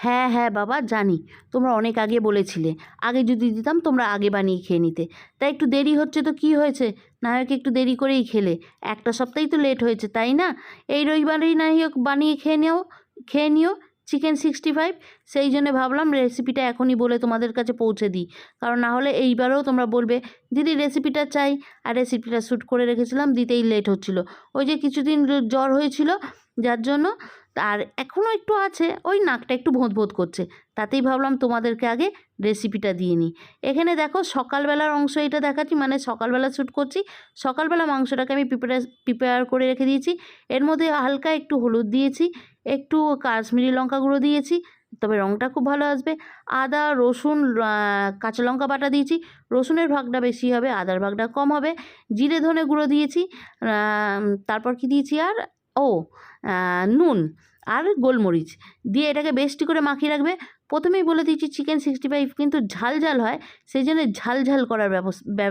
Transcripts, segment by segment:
হ্যাঁ হ্যাঁ বাবা, জানি। তোমরা অনেক আগে বলেছিলে। আগে যদি দিতাম, তোমরা আগে বানিয়ে খেয়ে নিতে। তাই একটু দেরি হচ্ছে তো কী হয়েছে? না হয় কি একটু দেরি করেই খেলে। একটা সপ্তাহই তো লেট হয়েছে, তাই না? এই রবিবারেই না হোক বানিয়ে খেয়ে নেও, খেয়ে নিও চিকেন সিক্সটি ফাইভ সেই জন্য ভাবলাম রেসিপিটা এখনই বলে তোমাদের কাছে পৌঁছে দিই। কারণ না হলে এইবারেও তোমরা বলবে, দিদি রেসিপিটা চাই। আর রেসিপিটা শ্যুট করে রেখেছিলাম, দিতেই লেট হচ্ছিল। ওই যে কিছুদিন জ্বর হয়েছিল, যার জন্য আর এখনও একটু আছে, ওই নাকটা একটু ভোঁত ভোঁত করছে। তাতেই ভাবলাম তোমাদেরকে আগে রেসিপিটা দিয়ে নিই। এখানে দেখো সকালবেলার অংশ এটা দেখাচ্ছি মানে সকালবেলা শ্যুট করছি। সকালবেলা মাংসটাকে আমি প্রিপারে প্রিপেয়ার করে রেখে দিয়েছি। এর মধ্যে হালকা একটু হলুদ দিয়েছি, একটু কাশ্মীরি লঙ্কা গুঁড়ো দিয়েছি, তবে রঙটা খুব ভালো আসবে। আদা, রসুন কাঁচা লঙ্কা বাটা দিয়েছি। রসুনের ভাগটা বেশি হবে, আদার ভাগটা কম হবে। জিরে ধনে গুঁড়ো দিয়েছি তারপর কি দিয়েছি আর ও নুন আর গোলমরিচ। দিয়ে এটাকে বেশটি করে মাখিয়ে রাখবে। প্রথমেই বলে দিয়েছি চিকেন সিক্সটি ফাইভ কিন্তু ঝাল ঝাল হয় সেই জন্য ঝাল ঝাল করার ব্যবস্থা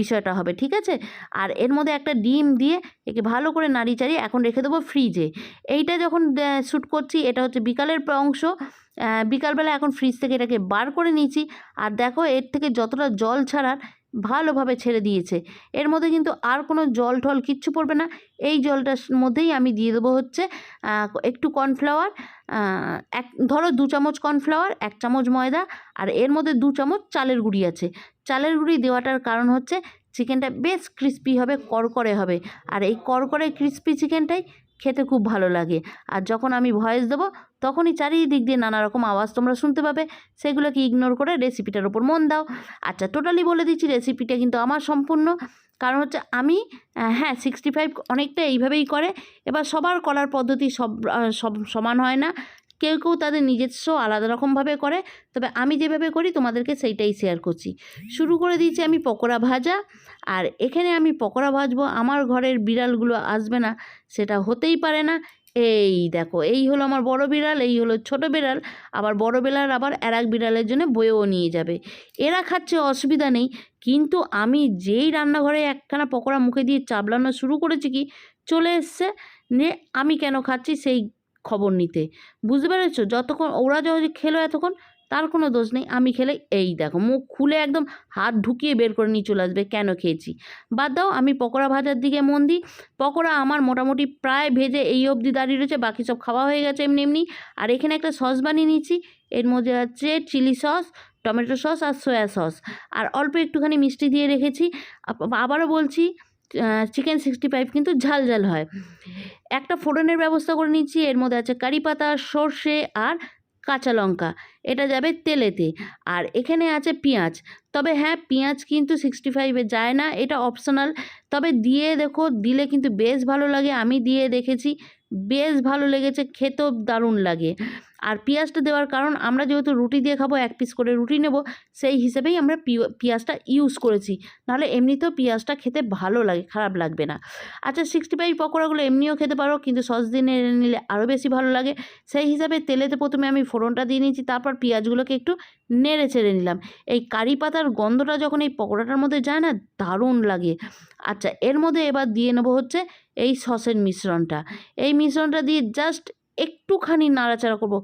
বিষয়টা হবে, ঠিক আছে? আর এর মধ্যে একটা ডিম দিয়ে একে ভালো করে নাড়ি চাড়িয়ে এখন রেখে দেবো ফ্রিজে এইটা যখন শ্যুট করছি, এটা হচ্ছে বিকালের অংশ। বিকালবেলা এখন ফ্রিজ থেকে এটাকে বার করে নিয়েছি। আর দেখো, এর থেকে যতটা জল ছাড়ার ভালোভাবে ছেড়ে দিয়েছে। এর মধ্যে কিন্তু আর কোনো জল টল কিচ্ছু পড়বে না। এই জলটার মধ্যেই আমি দিয়ে দেবো হচ্ছে একটু কর্নফ্লাওয়ার এক, ধরো দু চামচ কর্নফ্লাওয়ার, এক চামচ ময়দা আর এর মধ্যে দু চামচ চালের গুঁড়ি আছে। চালের গুঁড়ি দেওয়াটার কারণ হচ্ছে, চিকেনটা বেশ ক্রিস্পি হবে, করকরে হবে। আর এই করকরে ক্রিস্পি চিকেনটাই খেতে খুব ভালো লাগে। আর যখন আমি ভয়েস দেবো, তখনই চারিদিক দিয়ে নানা রকম আওয়াজ তোমরা শুনতে পাবে। সেগুলোকে ইগনোর করে রেসিপিটার ওপর মন দাও। আচ্ছা টোটালি বলে দিচ্ছি রেসিপিটা কিন্তু আমার সম্পূর্ণ। কারণ হচ্ছে আমি হ্যাঁ সিক্সটি ফাইভ অনেকটা এইভাবেই করে। এবার সবার করার পদ্ধতি সব সব সমান হয় না। কেউ কেউ তাদের নিজস্ব আলাদা রকমভাবে করে, তবে আমি যেভাবে করি তোমাদেরকে সেইটাই শেয়ার করছি। শুরু করে দিয়েছি আমি পকোড়া ভাজা, আর এখানে আমি পকোড়া ভাজবো, আমার ঘরের বিড়ালগুলো আসবে না, সেটা হতেই পারে না। এই দেখো, এই হলো আমার বড় বিড়াল, এই হলো ছোট বিড়াল, আবার বড় বিড়াল আবার আর এক বিড়ালের জন্য বয়েও নিয়ে যাবে। এরা খাচ্ছে অসুবিধা নেই, কিন্তু আমি যেই রান্নাঘরে একখানা পকোড়া মুখে দিয়ে চাবলানো শুরু করেছি কি, চলে এসছে, নে আমি কেন খাচ্ছি সেই খবর নিতে। বুঝতে পেরেছ? যতক্ষণ ওরা যখন খেলো এতক্ষণ, তার কোনো দোষ নেই। আমি খেলে এই দেখো, মুখ খুলে একদম হাত ঢুকিয়ে বের করে নিয়ে চলে আসবে, কেন খেয়েছি? বাদ দাও, আমি পকোড়া ভাজার দিকে মন দিই। পকোড়া আমার মোটামুটি প্রায় ভেজে এই অবধি দাঁড়িয়ে রয়েছে, বাকি সব খাওয়া হয়ে গেছে এমনি এমনি। আর এখানে একটা সস বানিয়ে নিয়েছি, এর মধ্যে আছে চিলি সস, টমেটো সস আর সয়া সস। আর অল্প একটুখানি মিষ্টি দিয়ে রেখেছি। আবারও বলছি চিকেন সিক্সটি ফাইভ কিন্তু ঝাল ঝাল হয়। একটা ফোড়নের ব্যবস্থা করে নিচ্ছি, এর মধ্যে আছে কারি পাতা, সর্ষে আর কাঁচা লঙ্কা। এটা যাবে তেলেতে। আর এখানে আছে পেঁয়াজ। তবে হ্যাঁ পেঁয়াজ কিন্তু সিক্সটি ফাইভে যায় না, এটা অপশনাল তবে দিয়ে দেখো, দিলে কিন্তু বেশ ভালো লাগে। আমি দিয়ে দেখেছি, বেশ ভালো লেগেছে, খেতেও দারুণ লাগে। আর পেঁয়াজটা দেওয়ার কারণ আমরা যেহেতু রুটি দিয়ে খাব, এক পিস করে রুটি নেব, সেই হিসেবেই আমরা পেঁয়াজটা ইউজ করেছি। নাহলে এমনিতেও পেঁয়াজটা খেতে ভালো লাগে, খারাপ লাগবে না। আচ্ছা সিক্সটি ফাইভ পকোড়াগুলো এমনিও খেতে পারো, কিন্তু সস দিয়ে নেড়ে নিলে আরও বেশি ভালো লাগে। সেই হিসাবে তেলেতে প্রথমে আমি ফোড়নটা দিয়ে নিয়েছি, তারপর পেঁয়াজগুলোকে একটু নেড়ে চেড়ে নিলাম। এই কারি পাতার গন্ধটা যখন এই পকোড়াটার মধ্যে যায় না, দারুণ লাগে। আচ্ছা এর মধ্যে এবার দিয়ে নেব হচ্ছে এই সসের মিশ্রণটা। এই মিশ্রণটা দিয়ে জাস্ট একটুখানি নাড়াচাড়া করব।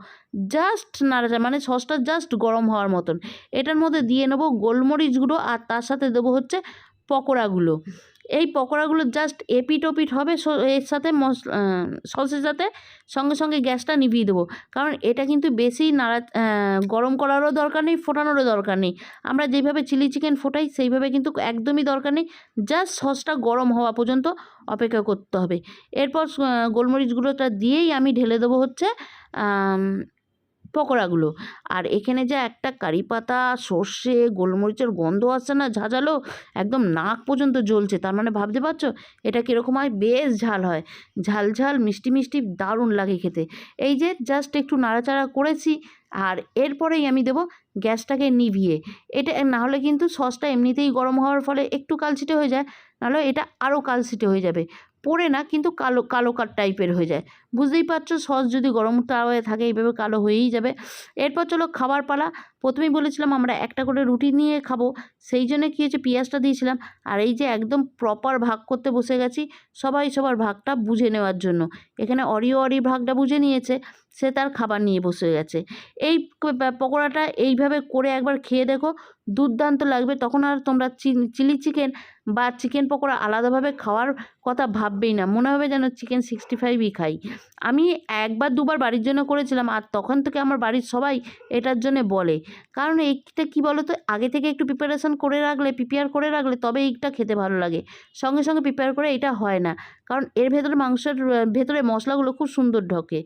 জাস্ট নাড়াচাড়া মানে সসটা জাস্ট গরম হওয়ার মতন। এটার মধ্যে দিয়ে নেব গোলমরিচগুলো আর তার সাথে দেবো হচ্ছে পকোড়াগুলো। এই পকোড়াগুলো জাস্ট এপিট ওপিট হবে এর সাথে মশলা সসের সাথে সঙ্গে সঙ্গে গ্যাসটা নিভিয়ে দেবো। কারণ এটা কিন্তু বেশি নাড়া গরম করারও দরকার নেই ফোটানোরও দরকার নেই। আমরা যেভাবে চিলি চিকেন ফোটাই সেইভাবে কিন্তু একদমই দরকার নেই। জাস্ট সসটা গরম হওয়া পর্যন্ত অপেক্ষা করতে হবে। এরপর আহ, গোলমরিচ গুঁড়োটা দিয়েই আমি ঢেলে দেবো হচ্ছে পকোড়াগুলো। আর এখানে যা একটা কারি পাতা, সর্ষে, গোলমরিচের গন্ধ আসছে না ঝাঁঝালো, একদম নাক পর্যন্ত জ্বলছে। তার মানে ভাবতে পারছ? এটা কীরকম হয়? বেশ ঝাল হয়। ঝাল ঝাল, মিষ্টি মিষ্টি, দারুণ লাগে খেতে। এই যে জাস্ট একটু নাড়াচাড়া করেছি, আর এরপরেই আমি দেবো গ্যাসটাকে নিভিয়ে। এটা না হলে কিন্তু সসটা এমনিতেই গরম হওয়ার ফলে একটু কালচিটে হয়ে যায়, নাহলে এটা আরও কালচিটে হয়ে যাবে। পড়ে না কিন্তু কালো কালো কাট টাইপের হয়ে যায়। বুঝতেই পারছ, সস যদি গরম তাওয়ায় থাকে, এইভাবে কালো হয়েই যাবে। এরপর চলো খাবার পালা। প্রথমেই বলেছিলাম আমরা একটা করে রুটি নিয়ে খাব। সেই জন্য কী হয়েছে, পেঁয়াজটা দিয়েছিলাম। আর এই যে একদম প্রপার ভাগ করতে বসে গেছি, সবাই সবার ভাগটা বুঝে নেওয়ার জন্য। এখানে অরিও অরি ভাগটা বুঝে নিয়েছে। সে তার খাবার নিয়ে বসে গেছে। এই পকোড়াটা এইভাবে করে একবার খেয়ে দেখো, দুর্দান্ত লাগবে। তখন আর তোমরা চিলি চিকেন বা চিকেন পকোড়া আলাদাভাবে খাওয়ার কথা ভাববেই না। মনে হবে যেন চিকেন সিক্সটি ফাইভই খাই। আমি একবার দুবার বাড়ির জন্য করেছিলাম আর তখন থেকে আমার বাড়ির সবাই এটার জন্য বলে। কারণ এইটা কী বলো তো আগে থেকে একটু প্রিপারেশন করে রাখলে প্রিপেয়ার করে রাখলে তবে এইটা খেতে ভালো লাগে। সঙ্গে সঙ্গে প্রিপেয়ার করে এটা হয় না। কারণ এর ভেতরে মাংসের, ভেতরে মশলাগুলো খুব সুন্দর ঢোকে।